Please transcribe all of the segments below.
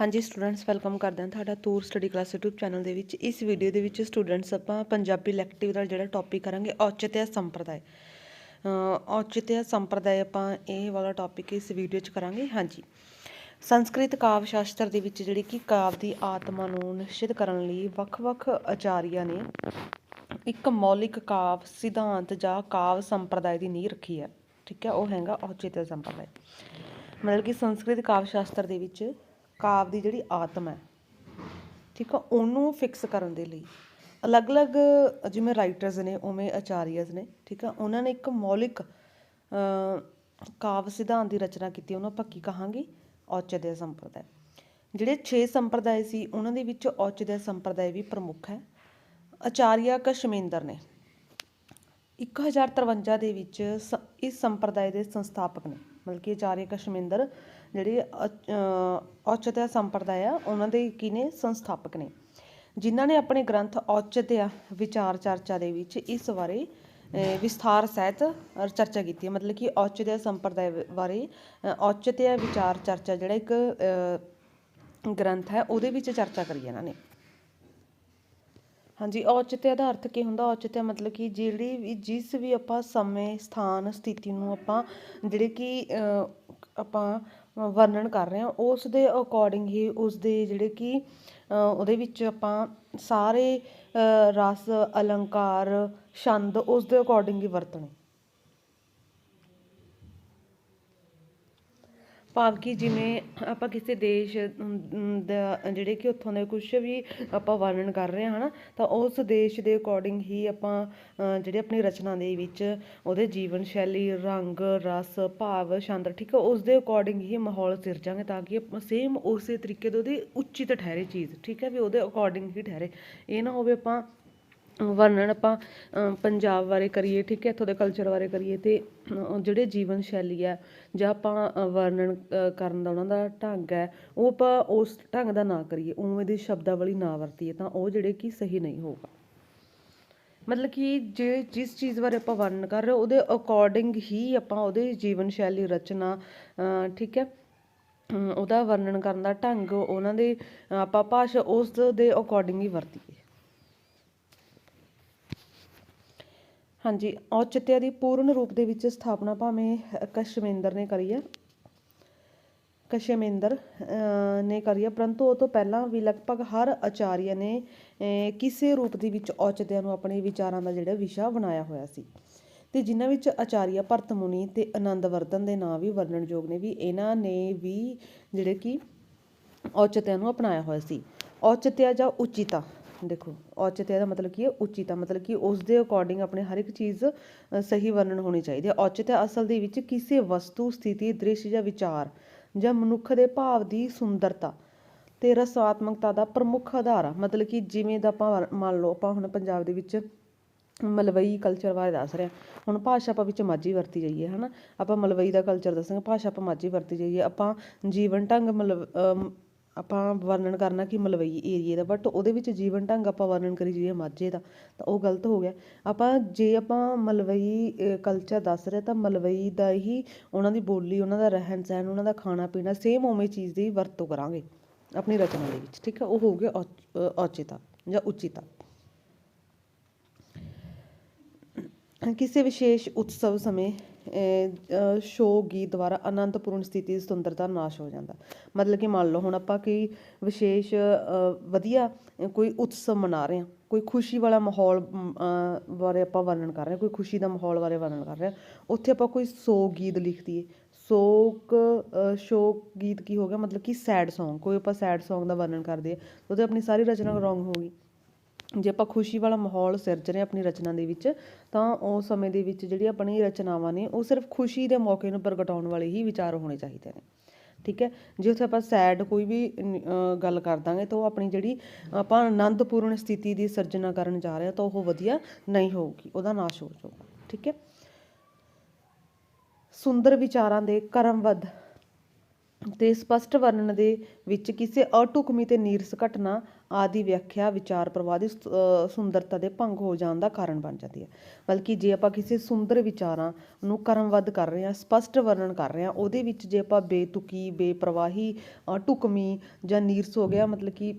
ਹਾਂਜੀ students welcome ਕਰਦੇ ਹਾਂ ਤੁਹਾਡਾ Toor study class YouTube channel ਦੇ ਵਿੱਚ। ਇਸ ਵੀਡੀਓ ਦੇ ਵਿੱਚ ਸਟੂਡੈਂਟਸ ਆਪਾਂ ਪੰਜਾਬੀ ਇਲੈਕਟਿਵ ਦਾ ਜਿਹੜਾ ਟੌਪਿਕ ਕਰਾਂਗੇ ਔਚਿਤਯ ਸੰਪਰਦਾਇ। ਅ, ਔਚਿਤਯ ਸੰਪਰਦਾਇ ਆਪਾਂ ਇਹ ਵਾਲਾ ਟੌਪਿਕ ਇਸ ਵੀਡੀਓ 'ਚ ਕਰਾਂਗੇ ਹਾਂਜੀ। ਸੰਸਕ੍ਰਿਤ ਕਾਵ ਸ਼ਾਸਤਰ ਦੇ ਵਿੱਚ ਜਿਹੜੀ ਕਿ ਕਾਵ ਦੀ ਆਤਮਾ ਨੂੰ ਨਿਸ਼ਚਿਤ ਕਰਨ ਲਈ ਵੱਖ-ਵੱਖ ਆਚਾਰੀਆਂ ਨੇ ਇੱਕ ਮੌਲਿਕ ਕਾਵ ਸਿਧਾਂਤ ਜਾਂ ਕਾਵ ਸੰਪਰਦਾਇ ਦੀ ਨੀਂਹ ਰੱਖੀ ਹੈ। ਠੀਕ ਹੈ ਉਹ ਹੈਗਾ ਔਚਿਤਯ ਸੰਪਰਦਾਇ। ਮਤਲਬ ਕਿ ਸੰਸਕ੍ਰਿਤ ਕਾਵ ਸ਼ਾਸਤਰ ਦੇ ਵਿੱਚ ਕਾਵਿ ਦੀ ਜਿਹੜੀ ਆਤਮਾ ਹੈ ਠੀਕ ਆ ਉਹਨੂੰ ਫਿਕਸ ਕਰਨ ਦੇ ਲਈ ਅਲੱਗ-ਅਲੱਗ ਜਿਵੇਂ ਰਾਈਟਰਸ ਨੇ ਉਵੇਂ ਆਚਾਰੀਅਸ ਨੇ ਠੀਕ ਆ ਉਹਨਾਂ ਨੇ ਇੱਕ ਮੌਲਿਕ ਅ, ਕਾਵ ਸਿਧਾਂਤ ਦੀ ਰਚਨਾ ਕੀਤੀ ਉਹਨੂੰ ਆਪਾਂ ਕੀ ਕਹਾਂਗੇ? ਔਚਿਤਯ ਸੰਪਰਦਾਇ। ਜਿਹੜੇ 6 ਸੰਪਰਦਾਇ ਸੀ ਉਹਨਾਂ ਦੇ ਵਿੱਚ ਔਚਿਤਯ ਸੰਪਰਦਾਇ ਵੀ ਪ੍ਰਮੁੱਖ ਹੈ। ਆਚਾਰੀਆ ਕਸ਼ਮੇਂਦਰ ਨੇ। 1053 ਦੇ ਵਿੱਚ ਸ- ਇਸ ਸੰਪਰਦਾਇ ਦੇ ਸੰਸਥਾਪਕ ਨੇ। ਮਤਲਬ ਕਿ ਆਚਾਰੀਆ ਕਸ਼ਮਿੰਦਰ ਜਿਹੜੇ ਅ- ਅ, ਔਚਿਤਯ ਸੰਪਰਦਾਇ ਆ ਉਹਨਾਂ ਦੇ ਕੀ ਨੇ ਸੰਸਥਾਪਕ ਨੇ। ਜਿਨ੍ਹਾਂ ਨੇ ਆਪਣੇ ਗ੍ਰੰਥ ਔਚਿਤਯ ਵਿਚਾਰ ਚਰਚਾ ਦੇ ਵਿੱਚ ਇਸ ਬਾਰੇ ਵਿਸਥਾਰ ਸਹਿਤ ਚਰਚਾ ਕੀਤੀ ਹੈ। ਮਤਲਬ ਕਿ ਔਚਿਤਯ ਸੰਪਰਦਾਇ ਬਾਰੇ ਅ, ਔਚਿਤਯ ਵਿਚਾਰ ਚਰਚਾ ਜਿਹੜਾ ਇੱਕ ਗ੍ਰੰਥ ਹੈ ਉਹਦੇ ਵਿੱਚ ਚਰਚਾ ਕਰੀ ਇਹਨਾਂ ਨੇ। ਹਾਂਜੀ ਔਚਿਤਯ ਦਾ ਅਰਥ ਕੀ ਹੁੰਦਾ? ਔਚਿਤਯ ਮਤਲਬ ਕਿ ਜਿਹੜੀ ਵੀ, ਜਿਸ ਵੀ ਆਪਾਂ ਸਮੇਂ, ਸਥਾਨ, ਸਥਿਤੀ ਨੂੰ ਆਪਾਂ ਜਿਹੜੇ ਕਿ ਆਪਾਂ ਵਰਣਨ ਕਰ ਰਹੇ ਹਾਂ, ਉਸ ਦੇ ਅਕੋਰਡਿੰਗ ਹੀ ਉਸ ਦੇ ਜਿਹੜੇ ਕਿ ਉਹਦੇ ਵਿੱਚ ਆਪਾਂ ਸਾਰੇ ਰਸ, ਅਲੰਕਾਰ, ਛੰਦ ਉਸ ਦੇ ਅਕੋਰਡਿੰਗ ਹੀ ਵਰਤਣੇ। ਭਾਵ ਕਿ ਜਿਵੇਂ ਆਪਾਂ ਕਿਸੇ ਦੇਸ਼ ਦਾ ਜਿਹੜੇ ਕਿ ਉੱਥੋਂ ਦੇ ਕੁਛ ਵੀ ਆਪਾਂ ਵਰਣਨ ਕਰ ਰਹੇ ਹਾਂ ਹੈ ਨਾ ਤਾਂ ਉਸ ਦੇਸ਼ ਦੇ ਅਕੋਰਡਿੰਗ ਹੀ ਆਪਾਂ ਜਿਹੜੇ ਆਪਣੀ ਰਚਨਾ ਦੇ ਵਿੱਚ ਉਹਦੇ ਜੀਵਨ ਸ਼ੈਲੀ, ਰੰਗ, ਰਸ, ਭਾਵ, ਛੰਦ, ਠੀਕ ਹੈ, ਉਸ ਦੇ ਅਕੋਰਡਿੰਗ ਹੀ ਮਾਹੌਲ ਸਿਰਜਾਂਗੇ ਤਾਂ ਕਿ ਸੇਮ ਉਸੇ ਤਰੀਕੇ ਦੇ ਉਹਦੀ ਉਚਿਤ ਠਹਿਰੇ ਚੀਜ਼, ਠੀਕ ਹੈ, ਵੀ ਉਹਦੇ ਅਕੋਰਡਿੰਗ ਹੀ ਠਹਿਰੇ। ਇਹ ਨਾ ਹੋਵੇ ਆਪਾਂ ਵਰਣਨ ਆਪਾਂ ਪੰਜਾਬ ਬਾਰੇ ਕਰੀਏ, ਠੀਕ ਹੈ, ਇੱਥੋਂ ਦੇ ਕਲਚਰ ਬਾਰੇ ਕਰੀਏ ਅਤੇ ਜਿਹੜੇ ਜੀਵਨ ਸ਼ੈਲੀ ਹੈ, ਜਾਂ ਆਪਾਂ ਵਰਣਨ ਕਰਨ ਦਾ ਉਹਨਾਂ ਦਾ ਢੰਗ ਹੈ, ਉਹ ਆਪਾਂ ਉਸ ਢੰਗ ਦਾ ਨਾ ਕਰੀਏ, ਉਵੇਂ ਦੀ ਸ਼ਬਦਾਵਲੀ ਨਾ ਵਰਤੀਏ, ਤਾਂ ਉਹ ਜਿਹੜੇ ਕਿ ਸਹੀ ਨਹੀਂ ਹੋਊਗਾ। ਮਤਲਬ ਕਿ ਜੇ ਜਿਸ ਚੀਜ਼ ਬਾਰੇ ਆਪਾਂ ਵਰਣਨ ਕਰ ਰਹੇ ਉਹਦੇ ਅਕੋਰਡਿੰਗ ਹੀ ਆਪਾਂ ਉਹਦੇ ਜੀਵਨ ਸ਼ੈਲੀ, ਰਚਨਾ ਠੀਕ ਹੈ ਉਹਦਾ ਵਰਣਨ ਕਰਨ ਦਾ ਢੰਗ, ਉਹਨਾਂ ਦੇ, ਆਪਾਂ ਭਾਸ਼ਾ ਉਸ ਦੇ ਅਕੋਰਡਿੰਗ ਹੀ ਵਰਤੀਏ। ਹਾਂਜੀ ਔਚਿਤਯ ਦੀ ਪੂਰਨ ਰੂਪ ਦੇ ਵਿੱਚ ਸਥਾਪਨਾ ਭਾਵੇਂ ਕਸ਼ਮੇਂਦਰ ਨੇ ਕਰੀ ਹੈ। ਕਸ਼ਮੇਂਦਰ ਨੇ ਕਰੀ ਹੈ, ਪਰੰਤੂ ਉਹ ਤੋਂ ਪਹਿਲਾਂ ਵੀ ਲਗਭਗ ਹਰ ਆਚਾਰੀਆ ਨੇ ਕਿਸੇ ਰੂਪ ਦੇ ਵਿੱਚ ਔਚਿਤਯ ਨੂੰ ਆਪਣੇ ਵਿਚਾਰਾਂ ਦਾ ਜਿਹੜਾ ਵਿਸ਼ਾ ਬਣਾਇਆ ਹੋਇਆ ਸੀ। ਤੇ ਜਿਨ੍ਹਾਂ ਵਿੱਚ ਆਚਾਰੀਆ ਭਰਤ ਮੁਨੀ ਤੇ ਆਨੰਦਵਰਧਨ ਦੇ ਨਾਂ ਵੀ ਵਰਣਨਯੋਗ ਨੇ ਵੀ, ਇਹਨਾਂ ਨੇ ਵੀ ਜਿਹੜੇ ਕਿ ਔਚਿਤਯ ਨੂੰ ਅਪਣਾਇਆ ਹੋਇਆ ਸੀ। ਔਚਿਤਯ ਜਾਂ ਉਚਿਤਾ ਦੇਖੋ ਔਚਿਤ ਦਾ ਮਤਲਬ ਕੀ ਹੈ ਉਚਿਤਾ ਮਤਲਬ ਕਿ ਉਸ ਦੇ ਅਕੋਰਡਿੰਗ ਆਪਣੇ ਹਰ ਇੱਕ ਚੀਜ਼ ਸਹੀ ਵਰਣਨ ਹੋਣੀ ਚਾਹੀਦੀ ਹੈ। ਔਚਿਤਯ ਅਸਲ ਦੇ ਵਿੱਚ ਕਿਸੇ ਵਸਤੂ, ਸਥਿਤੀ, ਦ੍ਰਿਸ਼ ਜਾਂ ਵਿਚਾਰ ਜਾਂ ਮਨੁੱਖ ਦੇ ਭਾਵ ਦੀ ਸੁੰਦਰਤਾ ਤੇ ਰਸਾਤਮਕਤਾ ਦਾ ਪ੍ਰਮੁੱਖ ਆਧਾਰ ਆ। ਮਤਲਬ ਕਿ ਜਿਵੇਂ ਦਾ ਆਪਾਂ ਮੰਨ ਲਓ, ਆਪਾਂ ਹੁਣ ਪੰਜਾਬ ਦੇ ਵਿੱਚ ਮਲਵਈ ਕਲਚਰ ਬਾਰੇ ਦੱਸ ਰਹੇ ਹਾਂ। ਹੁਣ ਭਾਸ਼ਾ ਆਪਾਂ ਵਿੱਚ ਮਾਝੀ ਵਰਤੀ ਜਾਈਏ, ਹਨਾ? ਆਪਾਂ ਮਲਵਈ ਦਾ ਕਲਚਰ ਦੱਸਾਂਗੇ, ਭਾਸ਼ਾ ਆਪਾਂ ਮਾਝੀ ਵਰਤੀ ਜਾਈਏ। ਆਪਾਂ ਜੀਵਨ ਢੰਗ ਮਲਵ ਆਪਾਂ ਵਰਣਨ ਕਰਨਾ ਕਿ ਮਲਵਈ ਏਰੀਏ ਦਾ ਬਟ ਉਹਦੇ ਵਿੱਚ ਜੀਵਨ ਢੰਗ ਆਪਾਂ ਵਰਣਨ ਕਰੀ ਜਾਈਏ ਮਾਝੇ ਦਾ, ਤਾਂ ਉਹ ਗਲਤ ਹੋ ਗਿਆ। ਆਪਾਂ ਜੇ ਆਪਾਂ ਮਲਵਈ ਕਲਚਰ ਦੱਸ ਰਹੇ ਤਾਂ ਮਲਵਈ ਦਾ ਹੀ ਉਹਨਾਂ ਦੀ ਬੋਲੀ, ਉਹਨਾਂ ਦਾ ਰਹਿਣ ਸਹਿਣ, ਉਹਨਾਂ ਦਾ ਖਾਣਾ ਪੀਣਾ ਸੇਮ ਉਵੇਂ ਚੀਜ਼ ਦੀ ਵਰਤੋਂ ਕਰਾਂਗੇ ਆਪਣੀ ਰਚਨਾ ਦੇ ਵਿੱਚ, ਠੀਕ ਹੈ? ਉਹ ਹੋ ਗਿਆ ਔਚਿਤਾ ਜਾਂ ਉਚਿਤਾ। ਕਿਸੇ ਵਿਸ਼ੇਸ਼ ਉਤਸਵ ਸਮੇਂ ਅਹ, ਗੀਤ ਦੁਆਰਾ ਅਨੰਤਪੂਰਨ ਸਥਿਤੀ ਦੀ ਸੁੰਦਰਤਾ ਨਾਸ਼ ਹੋ ਜਾਂਦਾ। ਮਤਲਬ ਕਿ ਮੰਨ ਲਓ ਹੁਣ ਆਪਾਂ ਕੋਈ ਵਿਸ਼ੇਸ਼ ਵਧੀਆ ਕੋਈ ਉਤਸਵ ਮਨਾ ਰਹੇ ਹਾਂ ਕੋਈ ਖੁਸ਼ੀ ਵਾਲਾ ਮਾਹੌਲ ਬਾਰੇ ਆਪਾਂ ਵਰਣਨ ਕਰ ਰਹੇ ਹਾਂ ਕੋਈ ਖੁਸ਼ੀ ਦਾ ਮਾਹੌਲ ਬਾਰੇ ਵਰਣਨ ਕਰ ਰਹੇ ਹਾਂ ਉੱਥੇ ਆਪਾਂ ਕੋਈ ਸੋਗ ਗੀਤ ਲਿਖ ਦਈਏ। ਸੋਗ ਸ਼ੋਕ ਗੀਤ ਕੀ ਹੋ ਗਿਆ? ਮਤਲਬ ਕਿ ਸੈਡ Song ਕੋਈ ਆਪਾਂ ਸੈਡ Song ਦਾ ਵਰਣਨ ਕਰਦੇ ਆ ਉਹਦੇ ਆਪਣੀ ਸਾਰੀ ਰਚਨਾ ਰੋਂਗ ਹੋ ਗਈ। ਜੇ ਆਪਾਂ ਖੁਸ਼ੀ ਵਾਲਾ ਮਾਹੌਲ ਸਿਰਜ ਰਹੇ ਆਪਣੀ ਰਚਨਾ ਦੇ ਵਿੱਚ, ਤਾਂ ਉਸ ਸਮੇਂ ਦੇ ਵਿੱਚ ਜਿਹੜੀ ਆਪਣੀ ਰਚਨਾਵਾਂ ਨੇ, ਉਹ ਸਿਰਫ ਖੁਸ਼ੀ ਦੇ ਮੌਕੇ ਨੂੰ ਪ੍ਰਗਟਾਉਣ ਵਾਲੇ ਹੀ ਵਿਚਾਰ ਹੋਣੇ ਚਾਹੀਦੇ ਨੇ। ਠੀਕ ਹੈ? ਜੇ ਉੱਥੇ ਆਪਾਂ ਸੈਡ ਕੋਈ ਵੀ ਗੱਲ ਕਰ ਦਾਂਗੇ, ਤਾਂ ਉਹ ਆਪਣੀ ਜਿਹੜੀ ਆਪਾਂ ਆਨੰਦਪੂਰਨ ਸਥਿਤੀ ਦੀ ਸਿਰਜਣਾ ਕਰਨ ਜਾ ਰਹੇ ਹਾਂ, ਤਾਂ ਉਹ ਵਧੀਆ ਨਹੀਂ ਹੋਊਗੀ, ਉਹਦਾ ਨਾਸ਼ ਹੋ ਜਾਊਗਾ। ਠੀਕ ਹੈ? ਸੁੰਦਰ ਵਿਚਾਰਾਂ ਦੇ ਕਰਮਬੱਧ ਤੇ ਸਪਸ਼ਟ ਵਰਣਨ ਦੇ ਵਿੱਚ ਕਿਸੇ ਅਟੁਕਮੀ ਤੇ ਨੀਰਸ ਘਟਨਾ ਆਦਿ ਵਿਆਖਿਆ ਵਿਚਾਰ ਪ੍ਰਵਾਹ ਦੀ ਸ- ਸੁੰਦਰਤਾ ਦੇ ਭੰਗ ਹੋ ਜਾਣ ਦਾ ਕਾਰਨ ਬਣ ਜਾਂਦੀ ਹੈ। ਬਲਕਿ ਜੇ ਆਪਾਂ ਕਿਸੇ ਸੁੰਦਰ ਵਿਚਾਰਾਂ ਨੂੰ ਕਰਮਬੱਧ ਕਰ ਰਹੇ ਹਾਂ ਸਪਸ਼ਟ ਵਰਣਨ ਕਰ ਰਹੇ ਹਾਂ ਉਹਦੇ ਵਿੱਚ ਜੇ ਆਪਾਂ ਬੇਤੁਕੀ ਬੇਪਰਵਾਹੀ ਅ, ਜਾਂ ਨੀਰਸ ਹੋ ਗਿਆ ਮਤਲਬ ਕਿ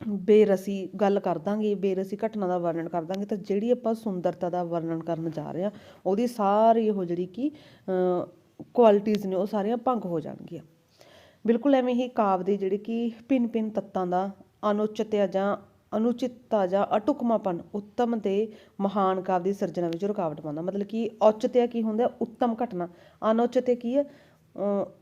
ਬੇਰਸੀ ਗੱਲ ਕਰ ਦਾਂਗੇ ਬੇਰਸੀ ਘਟਨਾ ਦਾ ਵਰਣਨ ਕਰ ਦਾਂਗੇ ਤਾਂ ਜਿਹੜੀ ਆਪਾਂ ਸੁੰਦਰਤਾ ਦਾ ਵਰਣਨ ਕਰਨ ਜਾ ਰਹੇ ਹਾਂ ਉਹਦੀ ਸਾਰੀ ਉਹ ਜਿਹੜੀ ਕਿ ਕੁਆਲਿਟੀਜ਼ ਨੇ ਉਹ ਸਾਰੀਆਂ ਭੰਗ ਹੋ ਜਾਣਗੀਆਂ। ਬਿਲਕੁਲ ਐਵੇਂ ਹੀ ਕਾਵ ਦੇ ਜਿਹੜੇ ਕਿ ਭਿੰਨ ਭਿੰਨ ਤੱਤਾਂ ਦਾ ਅਨੁਚਿਤਿਆ ਜਾਂ ਅਨੁਚਿਤਤਾ ਜਾਂ ਅਟੁਕਮਾਪਨ ਉੱਤਮ ਤੇ ਮਹਾਨ ਕਾਵ ਦੀ ਸਿਰਜਣਾ ਵਿੱਚ ਰੁਕਾਵਟ ਪਾਉਂਦਾ। ਮਤਲਬ ਕਿ ਔਚਿਤਿਆ ਕੀ ਹੁੰਦਾ? ਉੱਤਮ ਘਟਨਾ। ਅਨੌਚਿਤਿਆ ਕੀ ਹੈ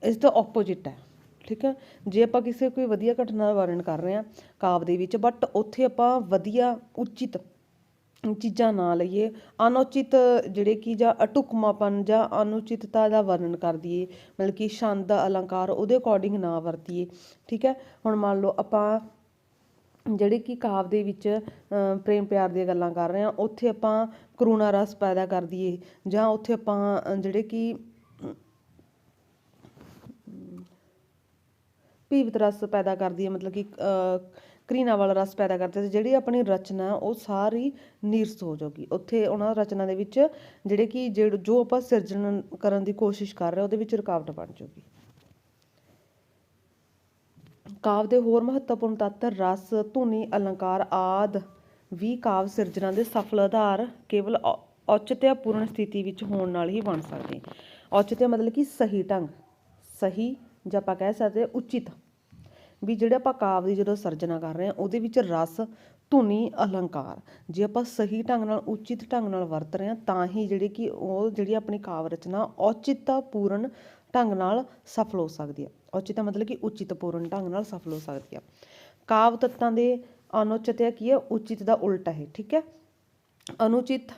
ਇਸ ਦਾ ਆਪੋਜੀਟ ਹੈ ਠੀਕ ਹੈ ਜੇ ਆਪਾਂ ਕਿਸੇ ਕੋਈ ਵਧੀਆ ਘਟਨਾ ਦਾ ਵਰਣਨ ਕਰ ਰਹੇ ਹਾਂ ਕਾਵ ਦੇ ਵਿੱਚ ਬਟ ਉੱਥੇ ਆਪਾਂ ਵਧੀਆ, ਉਚਿਤ ਚੀਜ਼ਾਂ ਨਾ ਲਈਏ ਅਨੁਚਿਤ ਜਿਹੜੇ ਕਿ ਜਾਂ ਅਟੁਕਮਾਪਨ ਜਾਂ ਅਨੁਚਿਤਤਾ ਦਾ ਵਰਣਨ ਕਰ ਦਈਏ, ਮਤਲਬ ਕਿ ਛੰਦ ਅਲੰਕਾਰ ਉਹਦੇ ਅਕੋਰਡਿੰਗ ਨਾ ਵਰਤੀਏ। ਠੀਕ ਹੈ ਹੁਣ ਮੰਨ ਲਓ ਆਪਾਂ ਜਿਹੜੇ ਕਿ ਕਾਵਿ ਦੇ ਵਿੱਚ ਪ੍ਰੇਮ ਪਿਆਰ ਦੀਆਂ ਗੱਲਾਂ ਕਰ ਰਹੇ ਹਾਂ, ਉੱਥੇ ਆਪਾਂ ਕਰੁਣਾ ਰਸ ਪੈਦਾ ਕਰ ਦਈਏ। ਜਾਂ ਉੱਥੇ ਆਪਾਂ ਜਿਹੜੇ ਕਿ, ਭੀਵਤ ਰਸ ਪੈਦਾ ਕਰਦੀ ਹੈ ਮਤਲਬ ਕਿ ਕਰੀਨਾ ਵਾਲਾ ਰਸ ਪੈਦਾ ਕਰਦੇ ਤੇ ਜਿਹੜੀ ਆਪਣੀ ਰਚਨਾ ਉਹ ਸਾਰੀ ਨੀਰਸ ਹੋ ਜਾਊਗੀ। ਉੱਥੇ ਉਹਨਾਂ ਰਚਨਾ ਦੇ ਵਿੱਚ, ਜਿਹੜੇ ਕਿ, ਜਿਹੜੇ, ਜੋ ਆਪਾਂ ਸਿਰਜਣ ਕਰਨ ਦੀ ਕੋਸ਼ਿਸ਼ ਕਰ ਰਹੇ ਉਹਦੇ ਵਿੱਚ ਰੁਕਾਵਟ ਬਣ ਜਾਊਗੀ। ਕਾਵਿ ਦੇ ਹੋਰ ਮਹੱਤਵਪੂਰਨ ਤੱਤ, ਰਸ, ਧੁਨੀ, ਅਲੰਕਾਰ ਆਦ ਵੀ ਕਾਵਿ ਸਿਰਜਣਾ ਦੇ ਸਫਲ ਆਧਾਰ ਕੇਵਲ ਔ- ਸਥਿਤੀ ਵਿੱਚ ਹੋਣ ਨਾਲ ਹੀ ਬਣ ਸਕਦੇ ਔਚਿਤਿਆ ਮਤਲਬ ਕਿ ਸਹੀ ਢੰਗ, ਸਹੀ ਜਾਂ ਆਪਾਂ ਕਹਿ ਸਕਦੇ ਉਚਿਤ। ਵੀ ਜਿਹੜੇ ਆਪਾਂ ਕਾਵ ਦੀ ਜਦੋਂ ਸਿਰਜਣਾ ਕਰ ਰਹੇ ਹਾਂ, ਉਹਦੇ ਵਿੱਚ ਰਸ, ਧੁਨੀ, ਅਲੰਕਾਰ। ਜੇ ਆਪਾਂ ਸਹੀ ਢੰਗ ਨਾਲ, ਉਚਿਤ ਢੰਗ ਨਾਲ ਵਰਤ ਰਹੇ ਹਾਂ, ਤਾਂ ਹੀ ਜਿਹੜੇ ਕਿ ਉਹ ਜਿਹੜੀ ਆਪਣੀ ਕਾਵ ਰਚਨਾ ਔਚਿਤਤਾ ਪੂਰਨ ਢੰਗ ਨਾਲ ਸਫਲ ਹੋ ਸਕਦੀ ਹੈ। ਔਚਿਤਤਾ ਮਤਲਬ ਕਿ ਉਚਿਤ ਪੂਰਨ ਢੰਗ ਨਾਲ ਸਫਲ ਹੋ ਸਕਦੀ ਹੈ। ਕਾਵ ਤੱਤਾਂ ਦੇ ਅਨੁਚਿਤਿਆ ਕੀ ਹੈ? ਉਚਿਤ ਦਾ ਉਲਟਾ ਹੈ, ਠੀਕ ਹੈ? ਅਨੁਚਿਤ,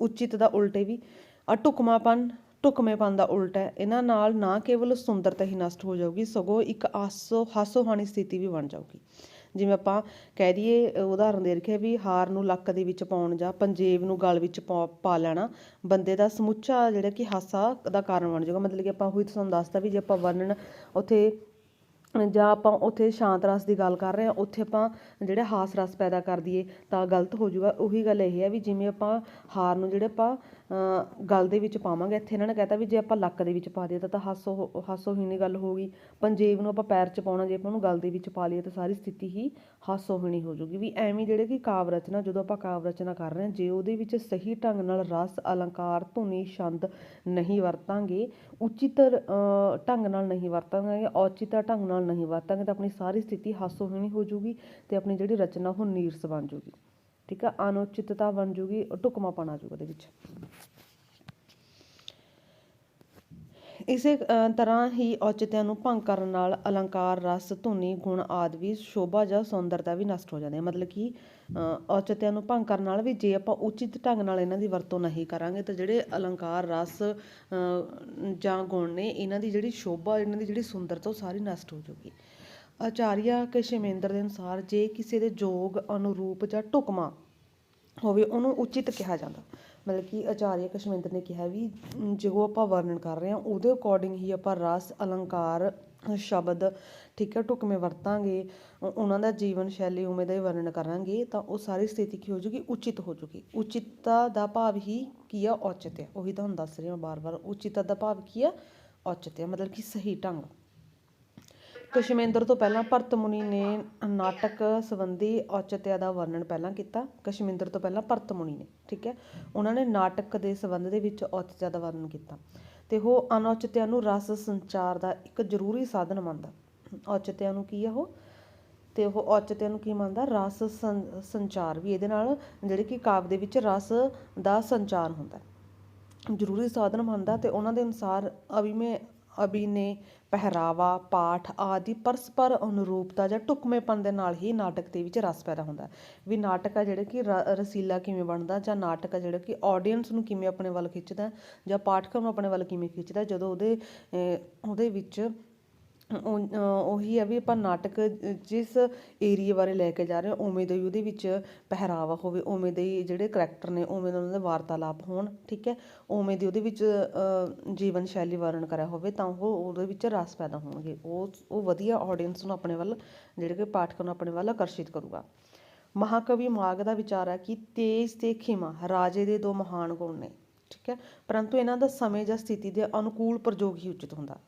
ਉਚਿਤ ਦਾ ਉਲਟੇ ਵੀ। ਅਟੁਕਮਾਪਨ ਢੁਕਮੇਪਨ ਦਾ ਉਲਟਾ ਹੈ। ਇਹਨਾਂ ਨਾਲ ਨਾ ਕੇਵਲ ਸੁੰਦਰਤਾ ਹੀ ਨਸ਼ਟ ਹੋ ਜਾਊਗੀ, ਸਗੋਂ ਇੱਕ ਆਸੋ, ਹਾਸੋਹਾਣੀ ਸਥਿਤੀ ਵੀ ਬਣ ਜਾਊਗੀ। ਜਿਵੇਂ ਆਪਾਂ ਕਹਿ ਦਈਏ ਉਦਾਹਰਨ ਦੇ ਰੱਖਿਆ ਵੀ ਹਾਰ ਨੂੰ ਲੱਕ ਦੇ ਵਿੱਚ ਪਾਉਣ ਜਾਂ ਪੰਜੇਬ ਨੂੰ ਗਲ ਵਿੱਚ ਪਾ ਲੈਣਾ, ਬੰਦੇ ਦਾ ਸਮੁੱਚਾ ਜਿਹੜਾ ਕਿ ਹਾਸਾ ਦਾ ਕਾਰਨ ਬਣ ਜਾਊਗਾ। ਮਤਲਬ ਕਿ ਆਪਾਂ ਉਹੀ ਤੁਹਾਨੂੰ ਦੱਸਦਾ ਵੀ ਜੇ ਆਪਾਂ ਵਰਣਨ ਉੱਥੇ, ਜਾਂ ਆਪਾਂ ਉੱਥੇ ਸ਼ਾਂਤ ਰਸ ਦੀ ਗੱਲ ਕਰ ਰਹੇ ਹਾਂ, ਉੱਥੇ ਆਪਾਂ ਜਿਹੜੇ ਹਾਸ ਰਸ ਪੈਦਾ ਕਰ ਦਈਏ ਤਾਂ ਗਲਤ ਹੋ ਜਾਊਗਾ। ਉਹੀ ਗੱਲ ਇਹ ਹੈ ਵੀ ਜਿਵੇਂ ਆਪਾਂ ਹਾਰ ਨੂੰ ਜਿਹੜੇ ਆਪਾਂ ਗਲ ਦੇ ਵਿੱਚ ਪਾਵਾਂਗੇ। ਇੱਥੇ ਇਹਨਾਂ ਨੇ ਕਹਿਤਾ ਵੀ ਜੇ ਆਪਾਂ ਲੱਕ ਦੇ ਵਿੱਚ ਪਾ ਦਈਏ ਤਾਂ ਤਾਂ ਹਾਸੋ ਹਾਸੋਹੀਣੀ ਗੱਲ ਹੋ ਗਈ। ਪੰਜੇਬ ਨੂੰ ਆਪਾਂ ਪੈਰ 'ਚ ਪਾਉਣਾ, ਜੇ ਆਪਾਂ ਉਹਨੂੰ ਗਲ ਦੇ ਵਿੱਚ ਪਾ ਲਈਏ ਤਾਂ ਸਾਰੀ ਸਥਿਤੀ ਹੀ ਹਾਸੋਹੀਣੀ ਹੋ ਜਾਊਗੀ। ਵੀ ਐਵੇਂ ਜਿਹੜੇ ਕਿ ਕਾਵ ਰਚਨਾ, ਜਦੋਂ ਆਪਾਂ ਕਾਵ ਰਚਨਾ ਕਰ ਰਹੇ ਹਾਂ, ਜੇ ਉਹਦੇ ਵਿੱਚ ਸਹੀ ਢੰਗ ਨਾਲ ਰਸ, ਅਲੰਕਾਰ, ਧੁਨੀ, ਛੰਦ ਨਹੀਂ ਵਰਤਾਂਗੇ, ਉਚਿਤ ਢੰਗ ਨਾਲ ਨਹੀਂ ਵਰਤਾਂਗੇ, ਔਚਿਤ ਢੰਗ ਨਾਲ ਨਹੀਂ ਵਰਤਾਂਗੇ, ਤਾਂ ਆਪਣੀ ਸਾਰੀ ਸਥਿਤੀ ਹਾਸੋਹੀਣੀ ਹੋ ਜਾਊਗੀ ਤੇ ਆਪਣੀ ਜਿਹੜੀ ਰਚਨਾ ਉਹ ਨੀਰਸ ਬਣ ਜੂਗੀ ਠੀਕ ਆ ਅਨੁਚਿਤਤਾ ਬਣ ਜਾਊਗੀ ਢੁਕਮਾਪਣ ਆ ਜਾਊਗਾ ਉਹਦੇ ਵਿੱਚ। ਇਸੇ ਤਰ੍ਹਾਂ ਹੀ ਔਚਿਤਿਆਂ ਨੂੰ ਭੰਗ ਕਰਨ ਨਾਲ ਅਲੰਕਾਰ ਰਸ ਧੁਨੀ ਗੁਣ ਆਦਿ ਵੀ ਸ਼ੋਭਾ ਜਾਂ ਸੌਂਦਰਤਾ ਵੀ ਨਸ਼ਟ ਹੋ ਜਾਂਦੀ ਹੈ ਮਤਲਬ ਕਿ ਅ, ਔਚਿਤਿਆਂ ਨੂੰ ਭੰਗ ਕਰਨ ਨਾਲ ਵੀ ਜੇ ਆਪਾਂ ਉਚਿਤ ਢੰਗ ਨਾਲ ਇਹਨਾਂ ਦੀ ਵਰਤੋਂ ਨਹੀਂ ਕਰਾਂਗੇ ਤਾਂ ਜਿਹੜੇ ਅਲੰਕਾਰ ਰਸ ਅ, ਜਾਂ ਗੁਣ ਨੇ ਇਹਨਾਂ ਦੀ ਜਿਹੜੀ ਸ਼ੋਭਾ ਇਹਨਾਂ ਦੀ ਜਿਹੜੀ ਸੁੰਦਰਤਾ ਉਹ ਸਾਰੀ ਨਸ਼ਟ ਹੋ ਜਾਊਗੀ ਆਚਾਰੀਆ ਕਸ਼ਮੇਂਦਰ ਦੇ ਅਨੁਸਾਰ ਜੇ ਕਿਸੇ ਦੇ ਯੋਗ ਅਨੁਰੂਪ ਜਾਂ ਢੁਕਮਾ ਹੋਵੇ, ਉਹਨੂੰ ਉਚਿਤ ਕਿਹਾ ਜਾਂਦਾ। ਮਤਲਬ ਕਿ ਆਚਾਰੀਆ ਕਸ਼ਮੇਂਦਰ ਨੇ ਕਿਹਾ ਵੀ ਜੋ ਆਪਾਂ ਵਰਣਨ ਕਰ ਰਹੇ ਹਾਂ, ਉਹਦੇ ਅਕੋਰਡਿੰਗ ਹੀ ਆਪਾਂ ਰਸ, ਅਲੰਕਾਰ, ਸ਼ਬਦ, ਠੀਕ ਹੈ, ਢੁਕਵੇਂ ਵਰਤਾਂਗੇ ਉਹਨਾਂ ਦਾ ਜੀਵਨ ਸ਼ੈਲੀ ਉਵੇਂ ਦਾ ਹੀ ਵਰਣਨ ਕਰਾਂਗੇ, ਤਾਂ ਉਹ ਸਾਰੀ ਸਥਿਤੀ ਕੀ ਹੋ ਜੂਗੀ? ਉਚਿਤ ਹੋ ਜੂਗੀ। ਉਚਿਤਤਾ ਦਾ ਭਾਵ ਹੀ ਕੀ ਆ? ਔਚਿਤ ਹੈ ਉਹੀ ਤੁਹਾਨੂੰ ਦੱਸ ਰਹੀ ਹਾਂ ਬਾਰ-ਬਾਰ। ਉਚਿਤਤਾ ਦਾ ਭਾਵ ਕੀ ਆ? ਔਚਿਤ ਹੈ ਮਤਲਬ ਕਿ ਸਹੀ ਢੰਗ। ਕਸ਼ਮੇਂਦਰ ਤੋਂ ਪਹਿਲਾਂ ਭਰਤ ਮੁਨੀ ਨੇ ਨਾਟਕ ਸੰਬੰਧੀ ਔਚਿਤਿਆ ਦਾ ਵਰਣਨ ਪਹਿਲਾਂ ਕੀਤਾ। ਕਸ਼ਮੇਂਦਰ ਤੋਂ ਪਹਿਲਾਂ ਭਰਤ ਮੁਨੀ ਨੇ, ਠੀਕ ਹੈ? ਉਹਨਾਂ ਨੇ ਨਾਟਕ ਦੇ ਸੰਬੰਧ ਦੇ ਵਿੱਚ ਔਚਿਤਿਆ ਦਾ ਵਰਣਨ ਕੀਤਾ। ਤੇ ਉਹ ਅਨੌਚਿਤਿਆ ਨੂੰ ਰਸ ਸੰਚਾਰ ਦਾ ਇੱਕ ਜ਼ਰੂਰੀ ਸਾਧਨ ਮੰਨਦਾ। ਔਚਿਤਿਆ ਨੂੰ ਕੀ ਹੈ ਉਹ? ਤੇ ਉਹ ਔਚਿਤਿਆ ਨੂੰ ਕੀ ਮੰਨਦਾ? ਰਸ ਸੰਚਾਰ ਵੀ ਇਹਦੇ ਨਾਲ ਜਿਹੜੇ ਕਿ ਕਾਵ ਦੇ ਵਿੱਚ ਰਸ ਦਾ ਸੰਚਾਰ ਹੁੰਦਾ। ਜ਼ਰੂਰੀ ਸਾਧਨ ਮੰਨਦਾ ਤੇ ਉਹਨਾਂ ਦੇ ਅਨੁਸਾਰ ਅਭਿਮੇ ਅਭਿਨੇ ਪਹਿਰਾਵਾ ਪਾਠ ਆਦਿ ਪਰਸਪਰ ਅਨੁਰੂਪਤਾ ਜਾਂ ਢੁਕਵੇਂਪਨ ਦੇ ਨਾਲ ਹੀ ਨਾਟਕ ਦੇ ਵਿੱਚ ਰਸ ਪੈਦਾ ਹੁੰਦਾ ਵੀ ਨਾਟਕ ਆ ਜਿਹੜਾ ਕਿ ਰ- ਰਸੀਲਾ ਕਿਵੇਂ ਬਣਦਾ ਜਾਂ ਨਾਟਕ ਆ ਜਿਹੜਾ ਕਿ ਆਡੀਅנס ਨੂੰ ਕਿਵੇਂ ਆਪਣੇ ਵੱਲ ਖਿੱਚਦਾ ਜਾਂ ਪਾਠਕਾਂ ਨੂੰ ਆਪਣੇ ਵੱਲ ਕਿਵੇਂ ਖਿੱਚਦਾ, ਜਦੋਂ ਉਹਦੇ ਉਹਦੇ ਵਿੱਚ ਉਹ- ਉਹੀ ਹੈ ਵੀ ਆਪਾਂ ਨਾਟਕ ਜਿਸ ਏਰੀਏ ਬਾਰੇ ਲੈ ਕੇ ਜਾ ਰਹੇ ਉਵੇਂ ਦਾ ਹੀ ਉਹਦੇ ਵਿੱਚ ਪਹਿਰਾਵਾ ਹੋਵੇ, ਉਵੇਂ ਦੇ ਹੀ ਜਿਹੜੇ ਕਰੈਕਟਰ ਨੇ, ਉਵੇਂ ਦਾ ਉਹਨਾਂ ਦਾ ਵਾਰਤਾਲਾਪ ਹੋਣ, ਠੀਕ ਹੈ? ਉਵੇਂ ਦੀ ਉਹਦੇ ਵਿੱਚ ਜੀਵਨ ਸ਼ੈਲੀ ਵਰਣਨ ਕਰਿਆ ਹੋਵੇ, ਤਾਂ ਉਹ ਉਹਦੇ ਵਿੱਚ ਰਸ ਪੈਦਾ ਹੋਣਗੇ। ਉਹ ਉਹ ਵਧੀਆ ਆਡੀਅנס ਨੂੰ ਆਪਣੇ ਵੱਲ, ਜਿਹੜੇ ਕਿ ਪਾਠਕ ਨੂੰ ਆਪਣੇ ਵੱਲ ਆਕਰਸ਼ਿਤ ਕਰੂਗਾ। ਮਹਾਕਵੀ ਮਾਗ ਦਾ ਵਿਚਾਰ ਹੈ ਕਿ ਤੇਜ ਤੇ ਖਿਮਾ, ਰਾਜੇ ਦੇ ਦੋ ਮਹਾਨ ਗੁਣ ਨੇ, ਠੀਕ ਹੈ? ਪਰੰਤੂ ਇਹਨਾਂ ਦਾ ਸਮੇਂ ਜਾਂ ਸਥਿਤੀ ਦੇ ਅਨੁਕੂਲ ਪ੍ਰਯੋਗ ਹੀ ਉਚਿਤ ਹੁੰਦਾ।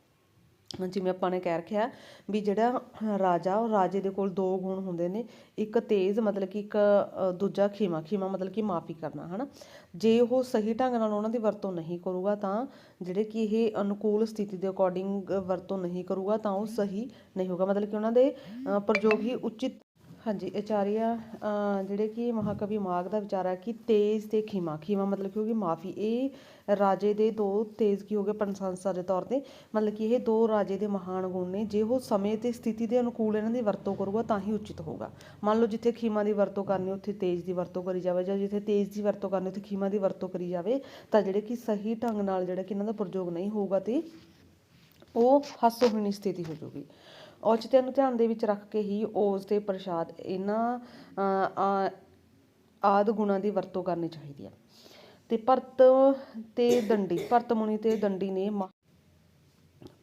ਜਿਵੇਂ ਆਪਾਂ ਨੇ ਕਹਿ ਰੱਖਿਆ ਵੀ ਜਿਹੜਾ ਰਾਜਾ, ਉਹ ਰਾਜੇ ਦੇ ਕੋਲ ਦੋ ਗੁਣ ਹੁੰਦੇ ਨੇ, ਇੱਕ ਤੇਜ਼ ਮਤਲਬ ਕਿ ਇੱਕ ਦੂਜਾ ਖੀਮਾ ਖੀਮਾ ਮਤਲਬ ਕਿ ਮਾਫੀ ਕਰਨਾ, ਹਨਾ? ਜੇ ਉਹ ਸਹੀ ਢੰਗ ਨਾਲ ਉਹਨਾਂ ਦੀ ਵਰਤੋਂ ਨਹੀਂ ਕਰੂਗਾ ਤਾਂ ਜਿਹੜੇ ਕਿ ਇਹ ਅਨੁਕੂਲ ਸਥਿਤੀ ਦੇ ਅਕੋਰਡਿੰਗ ਵਰਤੋਂ ਨਹੀਂ ਕਰੂਗਾ ਤਾਂ ਉਹ ਸਹੀ ਨਹੀਂ ਹੋਗਾ ਮਤਲਬ ਕਿ ਉਹਨਾਂ ਦੇ ਪ੍ਰਯੋਗ ਹੀ ਉਚਿਤ ਹਾਂਜੀ ਆਚਾਰੀਆ ਅ, ਜਿਹੜੇ ਕਿ ਮਹਾਕਵੀ ਮਾਘ ਦਾ ਵਿਚਾਰ ਹੈ ਕਿ ਤੇਜ਼ ਤੇ ਖੀਮਾ ਖੀਮਾ ਮਤਲਬ ਕਿ ਹੋ ਗਈ ਮਾਫੀ। ਇਹ ਰਾਜੇ ਦੇ ਦੋ ਤੇਜ਼ ਕੀ ਹੋ ਗਏ ਪ੍ਰਸ਼ੰਸਾ ਦੇ ਤੌਰ ਤੇ ਮਤਲਬ ਕਿ ਇਹ ਦੋ ਰਾਜੇ ਦੇ ਮਹਾਨ ਗੁਣ ਨੇ ਜੇ ਉਹ ਸਮੇਂ ਤੇ ਸਥਿਤੀ ਦੇ ਅਨੁਕੂਲ ਇਹਨਾਂ ਦੀ ਵਰਤੋਂ ਕਰੂਗਾ ਤਾਂ ਹੀ ਉਚਿਤ ਹੋਊਗਾ। ਮੰਨ ਲਓ ਜਿੱਥੇ ਖੀਮਾ ਦੀ ਵਰਤੋਂ ਕਰਨੀ ਉੱਥੇ ਤੇਜ਼ ਦੀ ਵਰਤੋਂ ਕਰੀ ਜਾਵੇ ਜਾਂ ਜਿੱਥੇ ਤੇਜ਼ ਦੀ ਵਰਤੋਂ ਕਰਨੀ ਉੱਥੇ ਖੀਮਾ ਦੀ ਵਰਤੋਂ ਕਰੀ ਜਾਵੇ ਤਾਂ ਜਿਹੜੇ ਕਿ ਸਹੀ ਢੰਗ ਨਾਲ ਜਿਹੜਾ ਕਿ ਇਹਨਾਂ ਦਾ ਪ੍ਰਯੋਗ ਨਹੀਂ ਹੋਊਗਾ ਤੇ ਉਹ ਹਾਸੋਹੀਣੀ ਸਥਿਤੀ ਹੋ ਜਾਊਗੀ। ਔਚਿਤਿਆਂ ਨੂੰ ਧਿਆਨ ਦੇ ਵਿੱਚ ਰੱਖ ਕੇ ਹੀ ਉਸ ਦੇ ਪ੍ਰਸਾਦ ਇਹਨਾਂ ਅ, ਆਦਿ ਗੁਣਾਂ ਦੀ ਵਰਤੋਂ ਕਰਨੀ ਚਾਹੀਦੀ ਹੈ। ਤੇ ਭਰਤ ਤੇ ਦੰਡੀ ਭਰਤ ਮੁਨੀ ਤੇ ਦੰਡੀ ਨੇ ਮਾ-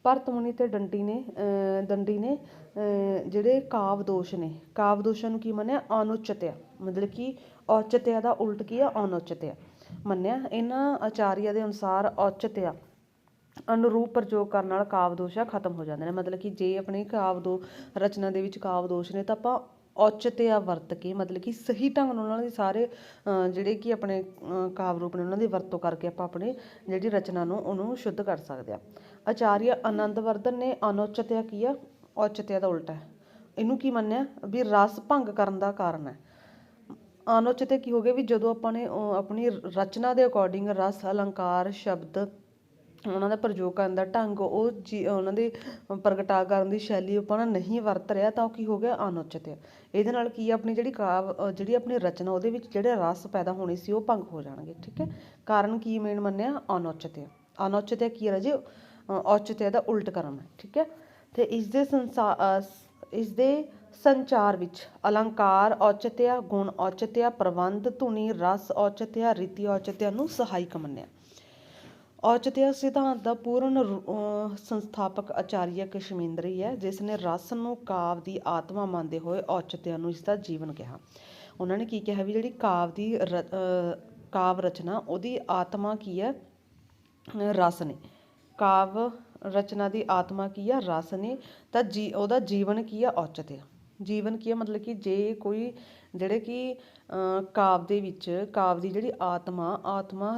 ਭਰਤ ਮੁਨੀ ਤੇ ਦੰਡੀ ਨੇ ਅ, ਦੰਡੀ ਨੇ ਅ, ਜਿਹੜੇ ਕਾਵ ਦੋਸ਼ ਨੇ ਕਾਵ ਦੋਸ਼ਾਂ ਨੂੰ ਕੀ ਮੰਨਿਆ? ਅਨੁਚਿਤਿਆ ਮਤਲਬ ਕਿ ਔਚਤਿਆ ਦਾ ਉਲਟ ਕੀ ਆ? ਅਨੁਚਿਤਿਆ ਮੰਨਿਆ? ਇਹਨਾਂ ਆਚਾਰੀਆ ਦੇ ਅਨੁਸਾਰ ਔਚਤਿਆ। ਅਨੁਰੂਪ ਪ੍ਰਯੋਗ ਕਰਨ ਨਾਲ ਕਾਵ ਦੋਸ਼ ਆ ਖਤਮ ਹੋ ਜਾਂਦੇ ਨੇ। ਮਤਲਬ ਕਿ ਜੇ ਆਪਣੇ ਕਾਵ ਦੋ ਰਚਨਾ ਦੇ ਵਿੱਚ ਕਾਵ ਦੋਸ਼ ਨੇ ਤਾਂ ਆਪਾਂ ਔਚਿਤਿਆ ਵਰਤ ਕੇ ਮਤਲਬ ਕਿ ਸਹੀ ਢੰਗ ਨਾਲ ਉਹਨਾਂ ਦੇ ਸਾਰੇ ਜਿਹੜੇ ਕਿ ਆਪਣੇ ਅ, ਕਾਵ ਰੂਪ ਨੇ ਉਹਨਾਂ ਦੀ ਵਰਤੋਂ ਕਰਕੇ ਆਪਾਂ ਆਪਣੇ ਜਿਹੜੀ ਰਚਨਾ ਨੂੰ ਉਹਨੂੰ ਸ਼ੁੱਧ ਕਰ ਸਕਦੇ ਆ। ਆਚਾਰੀਆ ਆਨੰਦ ਵਰਧਨ ਨੇ ਅਨੌਚਿਤਿਆ ਕੀ ਆ? ਔਚਿਤਿਆ ਦਾ ਉਲਟਾ ਹੈ। ਇਹਨੂੰ ਕੀ ਮੰਨਿਆ? ਵੀ ਰਸ ਭੰਗ ਕਰਨ ਦਾ ਕਾਰਨ ਹੈ। ਅਨੌਚਿਤਿਆ ਕੀ ਹੋ ਗਿਆ? ਵੀ ਜਦੋਂ ਆਪਾਂ ਨੇ ਆਪਣੀ ਰਚਨਾ ਦੇ ਅਕੋਰਡਿੰਗ ਰਸ ਅਲੰਕਾਰ ਸ਼ਬਦ ਉਹਨਾਂ ਦਾ ਪ੍ਰਯੋਗ ਕਰਨ ਦਾ ਢੰਗ, ਉਹ ਜੀ, ਉਹਨਾਂ ਦੇ ਪ੍ਰਗਟਾ ਕਰਨ ਦੀ ਸ਼ੈਲੀ ਆਪਾਂ ਨਾ ਨਹੀਂ ਵਰਤ ਰਿਹਾ, ਤਾਂ ਉਹ ਕੀ ਹੋ ਗਿਆ? ਅਨੁਚਿਤ ਹੈ ਇਹਦੇ ਨਾਲ ਕੀ ਆਪਣੀ ਜਿਹੜੀ ਕਾਵ ਜਿਹੜੀ ਆਪਣੀ ਰਚਨਾ, ਉਹਦੇ ਵਿੱਚ ਜਿਹੜੇ ਰਸ ਪੈਦਾ ਹੋਣੇ ਸੀ, ਉਹ ਭੰਗ ਹੋ ਜਾਣਗੇ, ਠੀਕ ਹੈ? ਕਾਰਨ ਕੀ ਮੇਨ ਮੰਨਿਆ? ਅਨੌਚਿਤ ਹੈ ਅਨੌਚਿਤ ਕੀ ਹੈ ਰਾਜੇ? ਔਚਿਤ ਦਾ ਉਲਟ ਕਰਮ ਹੈ ਠੀਕ ਹੈ? ਤੇ ਇਸ ਦੇ ਸੰਸਾਰ ਇਸ ਦੇ ਸੰਚਾਰ ਵਿੱਚ ਅਲੰਕਾਰ ਔਚਿਤਿਆ ਗੁਣ ਔਚਿਤਿਆ ਪ੍ਰਬੰਧ ਧੁਨੀ, ਰਸ ਔਚਿਤਿਆ ਰੀਤੀ ਔਚਿਤਿਆ ਨੂੰ ਸਹਾਇਕ ਮੰਨਿਆ। ਔਚਿਤਿਆ ਸਿਧਾਂਤ ਦਾ ਪੂਰਨ ਸੰਸਥਾਪਕ ਆਚਾਰੀਆ ਕਸ਼ਮੀਂਦਰੀ ਹੈ ਜਿਸ ਨੇ ਰਸ ਨੂੰ ਕਾਵ ਦੀ ਆਤਮਾ ਮੰਨਦੇ ਹੋਏ ਔਚਿਤਿਆ ਨੂੰ ਇਸ ਦਾ ਜੀਵਨ ਕਿਹਾ। ਉਹਨਾਂ ਨੇ ਕੀ ਕਿਹਾ ਵੀ ਜਿਹੜੀ ਕਾਵਿ ਦੀ ਰ- ਰਚਨਾ, ਉਹਦੀ ਆਤਮਾ ਕੀ ਹੈ? ਰਸ ਨੇ। ਕਾਵਿ ਰਚਨਾ ਦੀ ਆਤਮਾ ਕੀ ਹੈ? ਰਸ ਨੇ। ਤਾਂ ਜੀ, ਉਹਦਾ ਜੀਵਨ ਕੀ ਹੈ? ਔਚਿਤ ਜੀਵਨ ਕੀ ਹੈ? ਮਤਲਬ ਕਿ ਜੇ ਕੋਈ ਜਿਹੜੇ ਕਿ ਕਾਵਿ ਦੇ ਵਿੱਚ, ਕਾਵਿ ਦੀ ਜਿਹੜੀ ਆਤਮਾ ਆਤਮਾ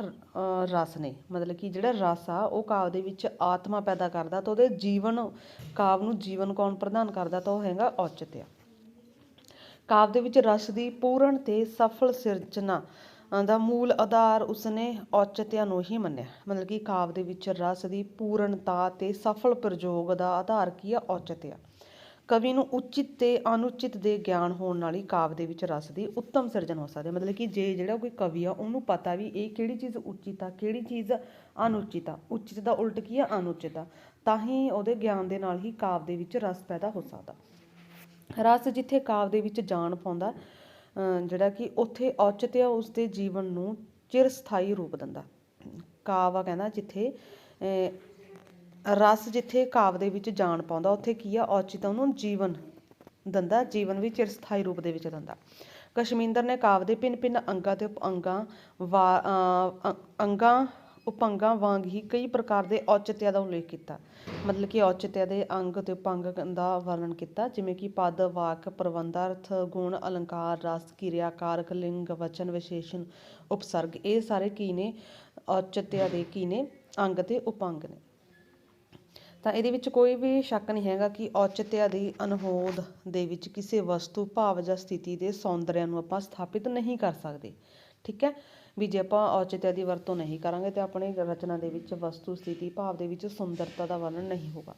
ਰਸ ਨੇ। ਮਤਲਬ ਕਿ ਜਿਹੜਾ ਰਸ ਆ, ਉਹ ਕਾਵਿ ਦੇ ਵਿੱਚ ਆਤਮਾ ਪੈਦਾ ਕਰਦਾ ਤਾਂ ਉਹਦੇ ਜੀਵਨ, ਕਾਵਿ ਨੂੰ ਜੀਵਨ ਕੌਣ ਪ੍ਰਦਾਨ ਕਰਦਾ ਤਾਂ ਉਹ ਹੈਗਾ ਔਚਿਤ ਆ ਕਾਵ ਦੇ ਵਿੱਚ ਰਸ ਦੀ ਪੂਰਨ ਤੇ ਸਫਲ ਸਿਰਜਣਾ ਦਾ ਮੂਲ ਆਧਾਰ ਉਸਨੇ ਔਚਿਤਿਆ ਨੂੰ ਹੀ ਮੰਨਿਆ। ਮਤਲਬ ਕਿ ਕਾਵਿ ਦੇ ਵਿੱਚ ਰਸ ਦੀ ਪੂਰਨਤਾ ਤੇ ਸਫਲ ਪ੍ਰਯੋਗ ਦਾ ਆਧਾਰ ਕੀ ਆ? ਔਚਿਤਿਆ। ਕਵੀ ਨੂੰ ਉਚਿਤ ਤੇ ਅਨੁਚਿਤ ਦੇ ਗਿਆਨ ਹੋਣ ਨਾਲ ਹੀ ਕਾਵ ਦੇ ਵਿੱਚ ਰਸ ਦੀ ਉੱਤਮ ਸਿਰਜਣ ਹੋ ਸਕਦੀ ਮਤਲਬ ਕਿ ਜੇ ਜਿਹੜਾ ਕੋਈ ਕਵੀ ਆ, ਉਹਨੂੰ ਪਤਾ ਵੀ ਇਹ ਕਿਹੜੀ ਚੀਜ਼ ਉਚਿਤ ਆ, ਕਿਹੜੀ ਚੀਜ਼ ਅਨੁਚਿਤ ਆ, ਉਚਿਤ ਦਾ ਉਲਟ ਕੀ ਆ? ਅਨੁਚਿਤ ਆ। ਤਾਂ ਹੀ ਉਹਦੇ ਗਿਆਨ ਦੇ ਨਾਲ ਹੀ ਕਾਵ ਦੇ ਵਿੱਚ ਰਸ ਪੈਦਾ ਹੋ ਸਕਦਾ। ਰਸ ਜਿੱਥੇ ਕਾਵ ਦੇ ਵਿੱਚ ਜਾਣ ਪਾਉਂਦਾ ਜਿਹੜਾ ਕਿ ਉੱਥੇ ਔਚਿਤਿਆ ਉਸ ਦੇ ਜੀਵਨ ਨੂੰ ਚਿਰ ਸਥਾਈ ਰੂਪ ਦਿੰਦਾ। ਕਾਵ ਆ ਕਹਿੰਦਾ ਜਿੱਥੇ ਰਸ ਜਿੱਥੇ ਕਾਵ ਦੇ ਵਿੱਚ ਜਾਣ ਪਾਉਂਦਾ ਉੱਥੇ ਕੀ ਆ? ਔਚਿਤ ਉਹਨੂੰ ਜੀਵਨ ਦਿੰਦਾ ਜੀਵਨ ਵੀ ਚਿਰ ਸਥਾਈ ਰੂਪ ਦੇ ਵਿੱਚ ਦਿੰਦਾ। ਕਸ਼ਮਿੰਦਰ ਨੇ ਕਾਵ ਦੇ ਭਿੰਨ ਭਿੰਨ ਅੰਗਾਂ ਤੇ ਉਪਅੰਗਾਂ ਵਾ ਅ, ਅ- ਅੰਗਾਂ ਉਪਅੰਗਾਂ ਵਾਂਗ ਹੀ ਕਈ ਪ੍ਰਕਾਰ ਦੇ ਔਚਿਤਿਆ ਦਾ ਉਲੇਖ ਕੀਤਾ। ਮਤਲਬ ਕਿ ਔਚਿਤਿਆ ਦੇ ਅੰਗ ਤੇ ਉਪੰਗ ਦਾ ਵਰਣਨ ਕੀਤਾ ਜਿਵੇਂ ਕਿ ਪਦ ਵਾਕ ਪ੍ਰਬੰਧਾਰਥ ਗੁਣ ਅਲੰਕਾਰ ਰਸ ਕਿਰਿਆ ਕਾਰਕ ਲਿੰਗ ਵਚਨ ਵਿਸ਼ੇਸ਼ਣ ਉਪਸਰਗ ਇਹ ਸਾਰੇ ਕੀ ਨੇ? ਔਚਿਤਿਆ ਦੇ ਕੀ ਨੇ? ਅੰਗ ਤੇ ਉਪੰਗ ਨੇ। ਤਾਂ ਇਹਦੇ ਵਿੱਚ ਕੋਈ ਵੀ ਸ਼ੱਕ ਨਹੀਂ ਹੈਗਾ ਕਿ ਔਚਿਤਿਆ ਦੀ ਅਨਹੋਦ ਦੇ ਵਿੱਚ ਕਿਸੇ ਵਸਤੂ, ਭਾਵ ਜਾਂ ਸਥਿਤੀ ਦੇ ਸੌਂਦਰਿਆ ਨੂੰ ਆਪਾਂ ਸਥਾਪਿਤ ਨਹੀਂ ਕਰ ਸਕਦੇ। ਠੀਕ ਹੈ? ਵੀ ਜੇ ਆਪਾਂ ਔਚਿਤਿਆ ਦੀ ਵਰਤੋਂ ਨਹੀਂ ਕਰਾਂਗੇ ਤੇ ਆਪਣੇ ਰਚਨਾ ਦੇ ਵਿੱਚ ਵਸਤੂ, ਸਥਿਤੀ, ਭਾਵ ਦੇ ਵਿੱਚ ਸੁੰਦਰਤਾ ਦਾ ਵਰਣਨ ਨਹੀਂ ਹੋਗਾ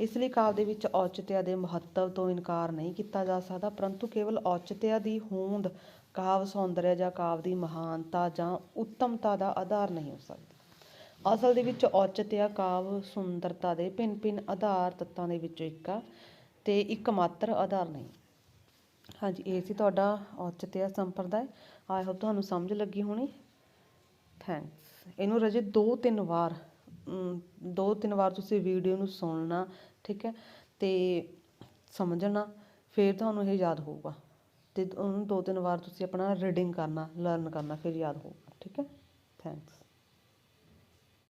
ਇਸ ਲਈ ਕਾਵ ਦੇ ਵਿੱਚ ਔਚਿਤਿਆ ਦੇ ਮਹੱਤਵ ਤੋਂ ਇਨਕਾਰ ਨਹੀਂ ਕੀਤਾ ਜਾ ਸਕਦਾ, ਪਰੰਤੂ ਕੇਵਲ ਔਚਿਤਿਆ ਦੀ ਹੋਂਦ, ਕਾਵ ਸੌਂਦਰਯ ਜਾਂ ਕਾਵ ਦੀ ਮਹਾਨਤਾ ਜਾਂ ਉੱਤਮਤਾ ਦਾ ਆਧਾਰ ਨਹੀਂ ਹੋ ਸਕਦੀ। ਅਸਲ ਦੇ ਵਿੱਚ ਔਚਿਤ ਆ, ਕਾਵ ਸੁੰਦਰਤਾ ਦੇ ਭਿੰਨ ਭਿੰਨ ਆਧਾਰ ਤੱਤਾਂ ਦੇ ਵਿੱਚੋਂ ਇੱਕ ਆ ਤੇ ਇੱਕ ਮਾਤਰ ਆਧਾਰ ਨਹੀਂ। ਹਾਂਜੀ, ਇਹ ਸੀ ਤੁਹਾਡਾ ਔਚਿਤ ਆ ਸੰਪਰਦਾਇ। ਆਈ ਹੋਪ ਤੁਹਾਨੂੰ ਸਮਝ ਲੱਗੀ ਹੋਣੀ। ਥੈਂਕਸ ਇਹਨੂੰ ਰਜੇ ਦੋ ਤਿੰਨ ਵਾਰ ਦੋ ਤਿੰਨ ਵਾਰ ਤੁਸੀਂ ਵੀਡੀਓ ਨੂੰ ਸੁਣਨਾ, ਠੀਕ ਹੈ, ਤੇ ਸਮਝਣਾ, ਫਿਰ ਤੁਹਾਨੂੰ ਇਹ ਯਾਦ ਹੋਊਗਾ। ਤੇ ਉਹਨੂੰ ਦੋ ਤਿੰਨ ਵਾਰ ਤੁਸੀਂ ਆਪਣਾ ਰੀਡਿੰਗ ਕਰਨਾ ਲਰਨ ਕਰਨਾ, ਫਿਰ ਯਾਦ ਹੋਊਗਾ, ਠੀਕ ਹੈ। ਥੈਂਕਸ